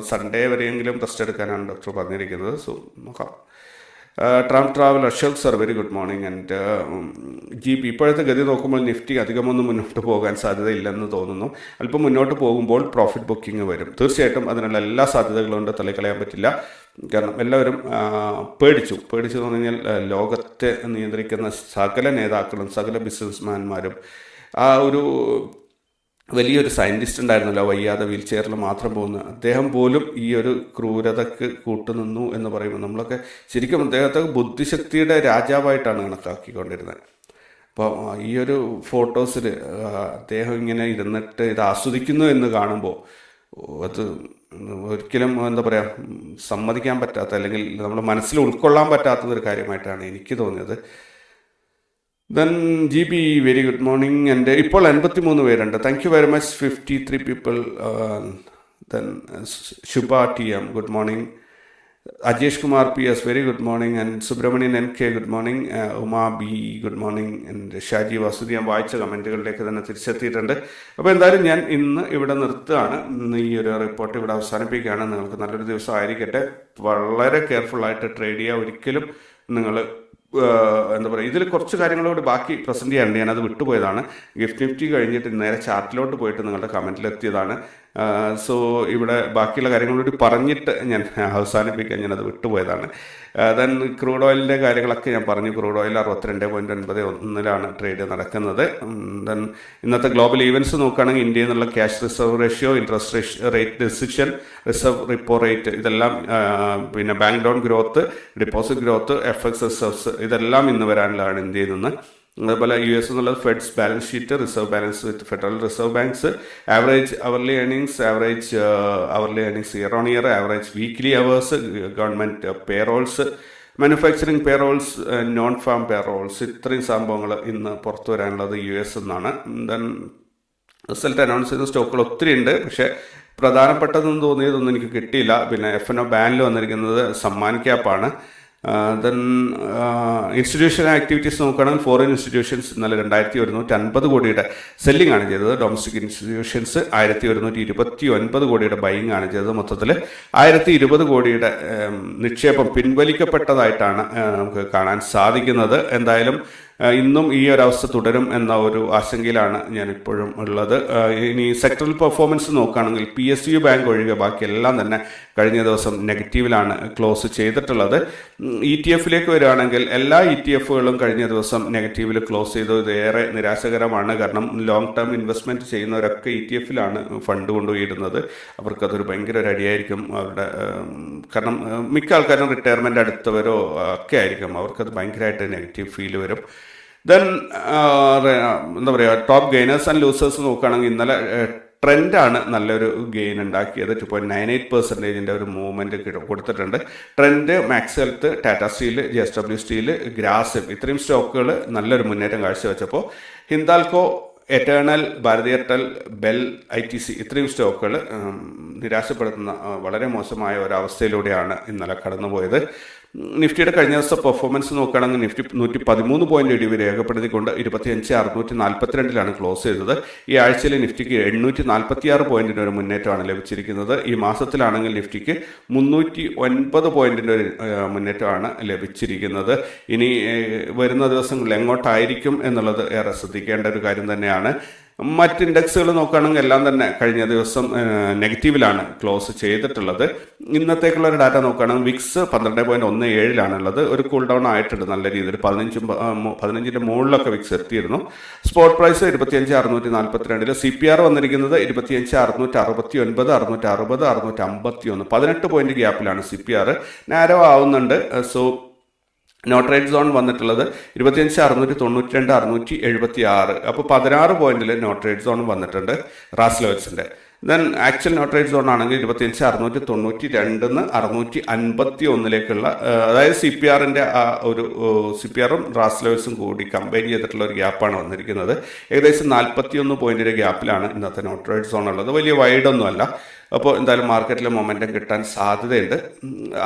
സൺഡേ വരെയെങ്കിലും റെസ്റ്റ് എടുക്കാനാണ് ഡോക്ടർ പറഞ്ഞിരിക്കുന്നത്. സോ നോക്കാം. Tram travel Ashok sir very good morning and G P ഇപ്പോഴത്തെ ഗതി നോക്കുമ്പോൾ നിഫ്റ്റി അധികമൊന്നും മുന്നോട്ട് പോകാൻ സാധ്യതയില്ലെന്ന് തോന്നുന്നു. അല്പം മുന്നോട്ട് പോകുമ്പോൾ പ്രോഫിറ്റ് ബുക്കിംഗ് വരും. തീർച്ചയായിട്ടും അതിനുള്ള എല്ലാ സാധ്യതകളും ഉണ്ട്. തള്ളിക്കളയാൻ പറ്റില്ല. കാരണം എല്ലാവരും പേടിച്ചു പേടിച്ചു. എന്ന് പറഞ്ഞു കഴിഞ്ഞാൽ ആ, ലോകത്തെ നിയന്ത്രിക്കുന്ന സകല നേതാക്കളും സകല ബിസിനസ്മാൻമാരും ആ ഒരു വലിയൊരു സയന്റിസ്റ്റ് ഉണ്ടായിരുന്നല്ലോ വയ്യാതെ വീൽ ചെയറിൽ മാത്രം പോകുന്ന. അദ്ദേഹം പോലും ഈ ഒരു ക്രൂരതയ്ക്ക് കൂട്ടുനിന്നു എന്ന് പറയുമ്പോൾ നമ്മളൊക്കെ ശരിക്കും അദ്ദേഹത്തെ ബുദ്ധിശക്തിയുടെ രാജാവായിട്ടാണ് കണക്കാക്കിക്കൊണ്ടിരുന്നത്. അപ്പോൾ ഈ ഒരു ഫോട്ടോസിൽ അദ്ദേഹം ഇങ്ങനെ ഇരുന്നിട്ട് ഇത് ആസ്വദിക്കുന്നു എന്ന് കാണുമ്പോൾ അത് ഒരിക്കലും എന്താ പറയുക സമ്മതിക്കാൻ പറ്റാത്ത അല്ലെങ്കിൽ നമ്മുടെ മനസ്സിൽ ഉൾക്കൊള്ളാൻ പറ്റാത്ത ഒരു കാര്യമായിട്ടാണ് എനിക്ക് തോന്നിയത്. Then G B very good morning എന്റെ ഇപ്പോൾ എൺപത്തി മൂന്ന് പേരുണ്ട് thank you very much fifty three people then Shubha T M good morning Ajesh Kumar P S very good morning and Subrahmanyan N K good morning Uma B good morning and Shaji Vasudi ഞാൻ വായിച്ച കമന്റുകളിലേക്ക് തന്നെ തിരിച്ചെത്തിയിട്ടുണ്ട്. അപ്പോൾ എന്തായാലും ഞാൻ ഇന്ന് ഇവിടെ നിർത്തുകയാണ്. ഇന്ന് ഈ ഒരു റിപ്പോർട്ട് ഇവിടെ അവസാനിപ്പിക്കുകയാണ്. നിങ്ങൾക്ക് നല്ലൊരു ദിവസം ആയിരിക്കട്ടെ. വളരെ കെയർഫുള്ളായിട്ട് ട്രേഡ് ചെയ്യുക ഒരിക്കലും നിങ്ങൾ എന്താ പറയുക ഇതിൽ കുറച്ച് കാര്യങ്ങളോട് ബാക്കി പ്രസന്റ് ചെയ്യാനുണ്ട്. ഞാനത് വിട്ടുപോയതാണ്. ഗിഫ്റ്റ് നിഫ്റ്റി കഴിഞ്ഞിട്ട് നേരെ ചാർട്ടിലോട്ട് പോയിട്ട് നിങ്ങളുടെ കമന്റിൽ എത്തിയതാണ് സോ ഇവിടെ ബാക്കിയുള്ള കാര്യങ്ങളോട് പറഞ്ഞിട്ട് ഞാൻ അവസാനിപ്പിക്കാൻ ഞാനത് വിട്ടുപോയതാണ്. ദെൻ ക്രൂഡ് ഓയിലിന്റെ കാര്യങ്ങളൊക്കെ ഞാൻ പറഞ്ഞു. ക്രൂഡ് ഓയിൽ അറുപത്തിരണ്ട് പോയിന്റ് ഒൻപത് ഒന്നിലാണ് ട്രേഡ് നടക്കുന്നത്. ദെൻ ഇന്നത്തെ ഗ്ലോബൽ ഈവൻസ് നോക്കുകയാണെങ്കിൽ ഇന്ത്യയിൽ നിന്നുള്ള cash reserve ratio interest rate decision reserve repo rate ഇതെല്ലാം പിന്നെ bank loan growth deposit growth F X reserves ഇതെല്ലാം ഇന്ന് വരാനുള്ളതാണ് ഇന്ത്യയിൽ നിന്ന്. അതുപോലെ യു എസ് എന്നുള്ളത് Fed's balance sheet reserve balance with federal reserve banks average hourly earnings average hourly earnings year on year average weekly hours government payrolls manufacturing payrolls non farm payrolls ഇത്രയും സംഭവങ്ങൾ ഇന്ന് പുറത്തു വരാനുള്ളത് യു എസ് എന്നാണ്. Then result announce ചെയ്ത സ്റ്റോക്കുകൾ ഒത്തിരി ഉണ്ട്. പക്ഷേ പ്രധാനപ്പെട്ടതെന്ന് തോന്നിയതൊന്നും എനിക്ക് കിട്ടിയില്ല. പിന്നെ എഫ് എൻ ഒ ബാനിൽ വന്നിരിക്കുന്നത് സമ്മാൻ ക്യാപ്പാണ് ദെൻ ഇൻസ്റ്റിറ്റ്യൂഷൻ ആക്ടിവിറ്റീസ് നോക്കുകയാണെങ്കിൽ ഫോറിൻ ഇൻസ്റ്റിറ്റ്യൂഷൻസ് ഇന്നലെ രണ്ടായിരത്തി ഒരുന്നൂറ്റി അൻപത് കോടിയുടെ സെല്ലിംഗ് ആണ് ചെയ്തത്. ഡൊമസ്റ്റിക് ഇൻസ്റ്റിറ്റ്യൂഷൻസ് ആയിരത്തി ഒരുന്നൂറ്റി ഇരുപത്തി ഒൻപത് കോടിയുടെ ബൈങ് ആണ് ചെയ്തത്. മൊത്തത്തിൽ ആയിരത്തി ഇരുപത് കോടിയുടെ നിക്ഷേപം പിൻവലിക്കപ്പെട്ടതായിട്ടാണ് നമുക്ക് കാണാൻ സാധിക്കുന്നത്. എന്തായാലും ഇന്നും ഈ ഒരു അവസ്ഥ തുടരും എന്ന ഒരു ആശങ്കയിലാണ് ഞാൻ ഇപ്പോഴും ഉള്ളത് ഇനി സെക്ടറൽ പെർഫോമൻസ് നോക്കുകയാണെങ്കിൽ പി എസ് യു ബാങ്ക് ഒഴികെ ബാക്കിയെല്ലാം തന്നെ കഴിഞ്ഞ ദിവസം നെഗറ്റീവിലാണ് ക്ലോസ് ചെയ്തിട്ടുള്ളത്. ഇ ടി എഫിലേക്ക് വരികയാണെങ്കിൽ എല്ലാ ഇ ടി എഫുകളും കഴിഞ്ഞ ദിവസം നെഗറ്റീവിൽ ക്ലോസ് ചെയ്തു. ഇത് ഏറെ നിരാശകരമാണ്. കാരണം ലോങ് ടേം ഇൻവെസ്റ്റ്മെന്റ് ചെയ്യുന്നവരൊക്കെ ഇ ടി എഫിലാണ് ഫണ്ട് കൊണ്ടുപോയിടുന്നത് അവർക്കതൊരു ഭയങ്കര ഒരു അടിയായിരിക്കും അവരുടെ കാരണം മിക്ക ആൾക്കാരും റിട്ടയർമെന്റ് അടുത്തവരോ ഒക്കെ ആയിരിക്കും. അവർക്കത് ഭയങ്കരമായിട്ട് നെഗറ്റീവ് ഫീൽ വരും. ദെൻ എന്താ പറയുക ടോപ്പ് ഗെയിനേഴ്സ് ആൻഡ് ലൂസേഴ്സ് നോക്കുകയാണെങ്കിൽ ഇന്നലെ ട്രെൻഡാണ് നല്ലൊരു ഗെയിൻ ഉണ്ടാക്കിയത്. ടു പോയിന്റ് നയൻ എയ്റ്റ് പെർസെന്റേജിന്റെ ഒരു മൂവ്മെന്റ് കൊടുത്തിട്ടുണ്ട്. Trent Max Health Tata steel J S W steel Grasim ഇത്രയും സ്റ്റോക്കുകൾ നല്ലൊരു മുന്നേറ്റം കാഴ്ചവെച്ചപ്പോൾ Hindalco Eternal Bharti Airtel BEL I T C ഇത്രയും സ്റ്റോക്കുകൾ നിരാശപ്പെടുത്തുന്ന വളരെ മോശമായ ഒരവസ്ഥയിലൂടെയാണ് ഇന്നലെ കടന്നുപോയത്. നിഫ്റ്റിയുടെ കഴിഞ്ഞ ദിവസത്തെ പെർഫോമൻസ് നോക്കുകയാണെങ്കിൽ നിഫ്റ്റി നൂറ്റി പതിമൂന്ന് പോയിന്റ് ഇടിവ് രേഖപ്പെടുത്തിക്കൊണ്ട് ഇരുപത്തിയഞ്ച് അറുന്നൂറ്റി നാൽപ്പത്തിരണ്ടിലാണ് ക്ലോസ് ചെയ്തത്. ഈ ആഴ്ചയിൽ നിഫ്റ്റിക്ക് എണ്ണൂറ്റി നാൽപ്പത്തി ആറ് പോയിന്റിന്റെ ഒരു മുന്നേറ്റമാണ് ലഭിച്ചിരിക്കുന്നത്. ഈ മാസത്തിലാണെങ്കിൽ നിഫ്റ്റിക്ക് മുന്നൂറ്റി ഒൻപത് പോയിന്റിന്റെ ഒരു മുന്നേറ്റമാണ് ലഭിച്ചിരിക്കുന്നത്. ഇനി വരുന്ന ദിവസങ്ങളിൽ എങ്ങോട്ടായിരിക്കും എന്നുള്ളത് ഏറെ ശ്രദ്ധിക്കേണ്ട ഒരു കാര്യം തന്നെയാണ്. മറ്റ് ഇൻഡെക്സുകൾ നോക്കുകയാണെങ്കിൽ എല്ലാം തന്നെ കഴിഞ്ഞ ദിവസം നെഗറ്റീവിലാണ് ക്ലോസ് ചെയ്തിട്ടുള്ളത്. ഇന്നത്തേക്കുള്ള ഒരു ഡാറ്റ നോക്കുകയാണെങ്കിൽ വിക്സ് പന്ത്രണ്ട് പോയിന്റ് ഒന്ന് ഏഴിലാണുള്ളത്. ഒരു കൂൾ ഡൗൺ ആയിട്ടുണ്ട് നല്ല രീതിയിൽ. പതിനഞ്ചും പതിനഞ്ചിന്റെ മുകളിലൊക്കെ വിക്സ് എത്തിയിരുന്നു. സ്പോട്ട് പ്രൈസ് ഇരുപത്തിയഞ്ച് അറുന്നൂറ്റി നാൽപ്പത്തിരണ്ടിൽ സി പി ആർ വന്നിരിക്കുന്നത് ഇരുപത്തിയഞ്ച് അറുന്നൂറ്റി അറുപത്തി ഒൻപത് അറുന്നൂറ്റി അറുപത് അറുന്നൂറ്റി അമ്പത്തി ഒന്ന് പതിനെട്ട് പോയിന്റ് ഗ്യാപ്പിലാണ് സി പി ആർ. നാരോ ആവുന്നുണ്ട്. സോ നോട്ട് റേറ്റ് സോൺ വന്നിട്ടുള്ളത് ഇരുപത്തിയഞ്ച് അറുന്നൂറ്റി തൊണ്ണൂറ്റി രണ്ട് അറുന്നൂറ്റി എഴുപത്തി ആറ് അപ്പോൾ പതിനാറ് പോയിന്റിൽ നോട്ട് റേറ്റ് സോൺ വന്നിട്ടുണ്ട് റാസ്ലോവറ്റ്സിന്റെ. Then actual note rate zone ആണെങ്കിൽ ഇരുപത്തിയഞ്ച് അറുന്നൂറ്റി തൊണ്ണൂറ്റി രണ്ടിന്ന് അറുന്നൂറ്റി അൻപത്തി ഒന്നിലേക്കുള്ള അതായത് സി പി ആറിന്റെ ആ ഒരു സി പി ആറും റാസ്ലോവറ്റ്സും കൂടി കമ്പയർ ചെയ്തിട്ടുള്ള ഒരു ഗ്യാപ്പാണ് വന്നിരിക്കുന്നത്. ഏകദേശം നാൽപ്പത്തി ഒന്ന് പോയിന്റിന്റെ ഗ്യാപ്പിലാണ് ഇന്നത്തെ നോട്ട് റേറ്റ് സോൺ ഉള്ളത്. വലിയ വൈഡൊന്നും അല്ല അപ്പോൾ എന്തായാലും മാർക്കറ്റിൽ മൊമെന്റം കിട്ടാൻ സാധ്യതയുണ്ട്.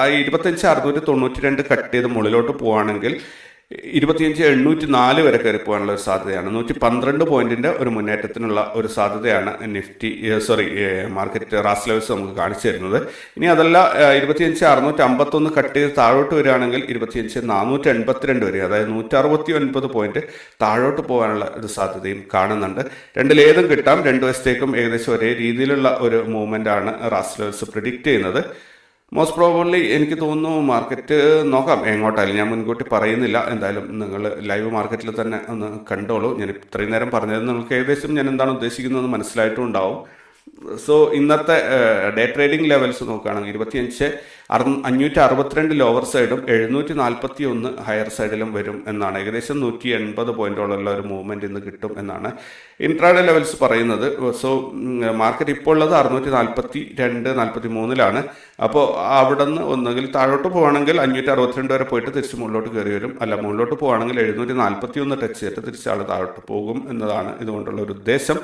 ആ ഇരുപത്തഞ്ച് അറുന്നൂറ്റി തൊണ്ണൂറ്റി രണ്ട് കട്ട് ചെയ്ത് മുകളിലോട്ട് പോവുകയാണെങ്കിൽ ഇരുപത്തിയഞ്ച് എണ്ണൂറ്റി നാല് വരെ കയറി പോകാനുള്ള ഒരു സാധ്യതയാണ്. നൂറ്റി പന്ത്രണ്ട് പോയിന്റിന്റെ ഒരു മുന്നേറ്റത്തിനുള്ള ഒരു സാധ്യതയാണ് നിഫ്റ്റി സോറി മാർക്കറ്റ് റാസ് ലെവൽസ് നമുക്ക് കാണിച്ചു തരുന്നത്. ഇനി അതല്ല ഇരുപത്തിയഞ്ച് അറുന്നൂറ്റി അമ്പത്തൊന്ന് കട്ട് ചെയ്ത് താഴോട്ട് വരികയാണെങ്കിൽ ഇരുപത്തിയഞ്ച് നാനൂറ്റി എൺപത്തിരണ്ട് വരെ അതായത് നൂറ്റി അറുപത്തി ഒൻപത് പോയിന്റ് താഴോട്ട് പോകാനുള്ള ഒരു സാധ്യതയും കാണുന്നുണ്ട്. രണ്ടിലേതും കിട്ടാം രണ്ട് വശത്തേക്കും ഏകദേശം ഒരേ രീതിയിലുള്ള ഒരു മൂവ്മെന്റ് ആണ് റാസ് ലെവൽസ് പ്രിഡിക്റ്റ് ചെയ്യുന്നത്. മോസ്റ്റ് പ്രോബബ്ലി എനിക്ക് തോന്നുന്നു മാർക്കറ്റ് നോക്കാം. എങ്ങോട്ടായാലും ഞാൻ മുൻകൂട്ടി പറയുന്നില്ല. എന്തായാലും നിങ്ങൾ ലൈവ് മാർക്കറ്റിൽ തന്നെ ഒന്ന് കണ്ടോളൂ. ഞാൻ ഇത്രയും നേരം പറഞ്ഞത് നിങ്ങൾക്ക് ഏകദേശം ഞാൻ എന്താണ് ഉദ്ദേശിക്കുന്നതെന്ന് മനസ്സിലായിട്ടും ഉണ്ടാവും സോ ഇന്നത്തെ ഡേ ട്രേഡിംഗ് ലെവൽസ് നോക്കുകയാണെങ്കിൽ ഇരുപത്തിയഞ്ച് അഞ്ഞൂറ്റി അറുപത്തിരണ്ട് ലോവർ സൈഡും എഴുന്നൂറ്റി നാൽപ്പത്തി ഒന്ന് ഹയർ സൈഡിലും വരും എന്നാണ്. ഏകദേശം നൂറ്റി എൺപത് പോയിന്റോളമുള്ള ഒരു മൂവ്മെന്റ് ഇന്ന് കിട്ടും എന്നാണ് ഇൻട്രാഡേ ലെവൽസ് പറയുന്നത്. സോ മാർക്കറ്റ് ഇപ്പോൾ ഉള്ളത് അറുന്നൂറ്റി നാൽപ്പത്തി രണ്ട് നാൽപ്പത്തി മൂന്നിലാണ് അപ്പോൾ അവിടെ നിന്ന് ഒന്നുകിൽ താഴോട്ട് പോവുകയാണെങ്കിൽ അഞ്ഞൂറ്റി അറുപത്തിരണ്ട് വരെ പോയിട്ട് തിരിച്ച് മുകളിലോട്ട് കയറി വരും. അല്ല മുകളിലോട്ട് പോവുകയാണെങ്കിൽ എഴുന്നൂറ്റി നാൽപ്പത്തി ഒന്ന് ടച്ച് ചെയ്തിട്ട് തിരിച്ച് ആൾ താഴോട്ട് പോകും എന്നതാണ് ഇതുകൊണ്ടുള്ള ഒരു ഉദ്ദേശം.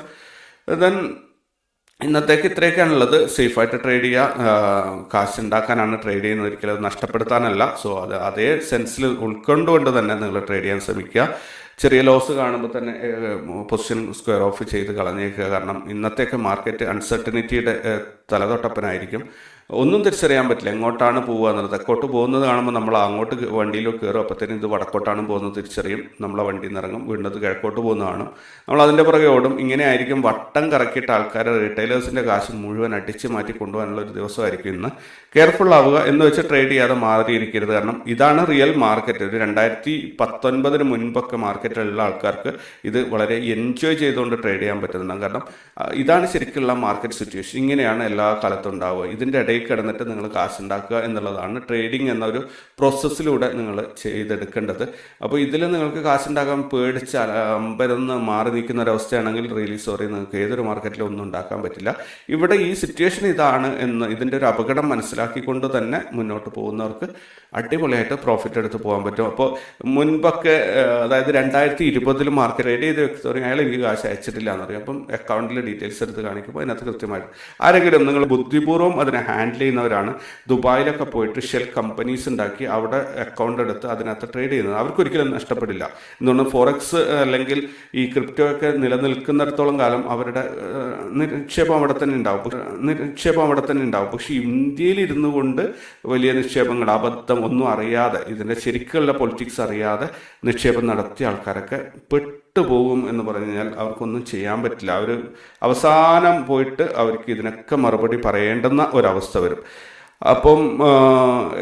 ദെൻ ഇന്നത്തേക്ക് ഇത്രയൊക്കെയാണുള്ളത്. സേഫായിട്ട് ട്രേഡ് ചെയ്യുക കാശ് ഉണ്ടാക്കാനാണ് ട്രേഡ് ചെയ്യുന്നത്. ഒരിക്കലും അത് നഷ്ടപ്പെടുത്താനല്ല. സോ അത് അതേ സെൻസിൽ ഉൾക്കൊണ്ടുകൊണ്ട് തന്നെ നിങ്ങൾ ട്രേഡ് ചെയ്യാൻ ശ്രമിക്കുക. ചെറിയ ലോസ് കാണുമ്പോൾ തന്നെ പൊസിഷൻ സ്ക്വയർ ഓഫ് ചെയ്ത് കളഞ്ഞേക്കുക. കാരണം ഇന്നത്തെയൊക്കെ മാർക്കറ്റ് അൺസർട്ടനിറ്റിയുടെ തലതൊട്ടപ്പനായിരിക്കും. ഒന്നും തിരിച്ചറിയാൻ പറ്റില്ല. എങ്ങോട്ടാണ് പോവുക എന്നുള്ളത്. തെക്കോട്ട് പോകുന്നത് കാണുമ്പോൾ നമ്മൾ അങ്ങോട്ട് വണ്ടിയിൽ കയറും അപ്പോഴത്തേനും ഇത് വടക്കോട്ടാണ് പോകുന്നത് തിരിച്ചറിയും. നമ്മളെ വണ്ടിയിൽ നിന്ന് ഇറങ്ങും. വീണ്ടും കിഴക്കോട്ട് പോകുന്ന കാണും. നമ്മൾ അതിന്റെ പുറകെ ഓടും. ഇങ്ങനെ ആയിരിക്കും വട്ടം കറക്കിയിട്ട് ആൾക്കാരെ റീറ്റെയിലേഴ്സിന്റെ കാശ് മുഴുവൻ അടിച്ച് മാറ്റി കൊണ്ടുപോകാനുള്ള ഒരു ദിവസമായിരിക്കും ഇന്ന്. കെയർഫുൾ ആവുക എന്ന് വെച്ച് ട്രേഡ് ചെയ്യാതെ മാറിയിരിക്കരുത്. കാരണം ഇതാണ് റിയൽ മാർക്കറ്റ് ഒരു രണ്ടായിരത്തി പത്തൊൻപതിന് മുൻപൊക്കെ മാർക്കറ്റിലുള്ള ആൾക്കാർക്ക് ഇത് വളരെ എൻജോയ് ചെയ്തുകൊണ്ട് ട്രേഡ് ചെയ്യാൻ പറ്റുന്നുണ്ടാകും കാരണം ഇതാണ് ശരിക്കുള്ള മാർക്കറ്റ് സിറ്റുവേഷൻ ഇങ്ങനെയാണ് എല്ലാ കാലത്തും ഉണ്ടാവുക. ഇതിന്റെ ഇടയിൽ കിടന്നിട്ട് നിങ്ങൾ കാശുണ്ടാക്കുക എന്നുള്ളതാണ് ട്രേഡിംഗ് എന്ന ഒരു പ്രോസസ്സിലൂടെ നിങ്ങൾ ചെയ്തെടുക്കേണ്ടത്. അപ്പോൾ ഇതിൽ നിങ്ങൾക്ക് കാശുണ്ടാക്കാൻ പേടിച്ച് അമ്പരന്ന് മാറി നിൽക്കുന്ന ഒരവസ്ഥയാണെങ്കിൽ റിയലി സോറി നിങ്ങൾക്ക് ഏതൊരു മാർക്കറ്റിലും ഒന്നും ഉണ്ടാക്കാൻ പറ്റില്ല. ഇവിടെ ഈ സിറ്റുവേഷൻ ഇതാണ് എന്ന് ഇതിന്റെ ഒരു അപകടം മനസ്സിലാക്കിക്കൊണ്ട് തന്നെ മുന്നോട്ട് പോകുന്നവർക്ക് അടിപൊളിയായിട്ട് പ്രോഫിറ്റ് എടുത്ത് പോകാൻ പറ്റും. അപ്പോൾ മുൻപൊക്കെ അതായത് രണ്ടായിരത്തി ഇരുപതിൽ മാർക്കറ്റ് ട്രേഡ് ചെയ്ത വ്യക്തി തുടങ്ങി അയാൾ എനിക്ക് കാശ് അയച്ചിട്ടില്ല എന്ന് പറയും. അപ്പം അക്കൗണ്ടിലെ ഡീറ്റെയിൽസ് എടുത്ത് കാണിക്കുമ്പോൾ അതിനകത്ത് കൃത്യമായിട്ട് ആരെങ്കിലും നിങ്ങൾ ബുദ്ധിപൂർവം അതിനെ ഹാൻഡിൽ ചെയ്യുന്നവരാണ്. ദുബായിലൊക്കെ പോയിട്ട് ഷെൽ കമ്പനീസ് ഉണ്ടാക്കി അവിടെ അക്കൗണ്ട് എടുത്ത് അതിനകത്ത് ട്രേഡ് ചെയ്യുന്നത്. അവർക്ക് ഒരിക്കലും നഷ്ടപ്പെടില്ല എന്തുകൊണ്ട് ഫോറക്സ് അല്ലെങ്കിൽ ഈ ക്രിപ്റ്റോ ഒക്കെ നിലനിൽക്കുന്നിടത്തോളം കാലം അവരുടെ നിക്ഷേപം അവിടെ തന്നെ ഉണ്ടാവും. നിക്ഷേപം അവിടെ തന്നെ ഉണ്ടാവും. പക്ഷെ ഇന്ത്യയിൽ ഇരുന്നു കൊണ്ട് വലിയ നിക്ഷേപങ്ങൾ അബദ്ധം ഒന്നും അറിയാതെ ഇതിന്റെ ശരിക്കുള്ള പൊളിറ്റിക്സ് അറിയാതെ നിക്ഷേപം നടത്തിയ ആൾക്കാരൊക്കെ പെട്ടുപോകും എന്ന് പറഞ്ഞു കഴിഞ്ഞാൽ അവർക്കൊന്നും ചെയ്യാൻ പറ്റില്ല. അവർ അവസാനം പോയിട്ട് അവർക്ക് ഇതിനൊക്കെ മറുപടി പറയേണ്ടുന്ന ഒരവസ്ഥ വരും. അപ്പം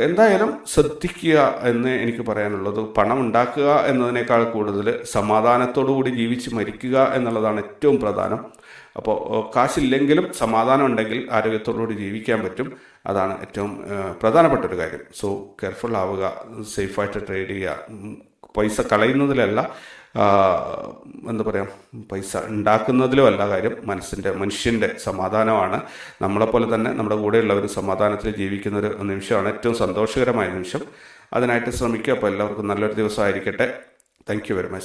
എന്തായാലും ശ്രദ്ധിക്കുക എന്ന് എനിക്ക് പറയാനുള്ളത് പണം ഉണ്ടാക്കുക എന്നതിനേക്കാൾ കൂടുതൽ സമാധാനത്തോടു കൂടി ജീവിച്ച് മരിക്കുക എന്നുള്ളതാണ് ഏറ്റവും പ്രധാനം. അപ്പോൾ കാശില്ലെങ്കിലും സമാധാനം ഉണ്ടെങ്കിൽ ആരോഗ്യത്തോടുകൂടി ജീവിക്കാൻ പറ്റും. അതാണ് ഏറ്റവും പ്രധാനപ്പെട്ട ഒരു കാര്യം. സോ കെയർഫുൾ ആവുക സേഫായിട്ട് ട്രേഡ് ചെയ്യുക. പൈസ കളയുന്നതിലല്ല എന്താ പറയുക പൈസ ഉണ്ടാക്കുന്നതിലും അല്ല കാര്യം മനസ്സിന്റെ മനുഷ്യന്റെ സമാധാനമാണ്. നമ്മളെപ്പോലെ തന്നെ നമ്മുടെ കൂടെയുള്ളവർ സമാധാനത്തിൽ ജീവിക്കുന്ന ഒരു നിമിഷമാണ് ഏറ്റവും സന്തോഷകരമായ നിമിഷം. അതിനായിട്ട് ശ്രമിക്കുക. അപ്പോൾ എല്ലാവർക്കും നല്ലൊരു ദിവസമായിരിക്കട്ടെ. Thank very much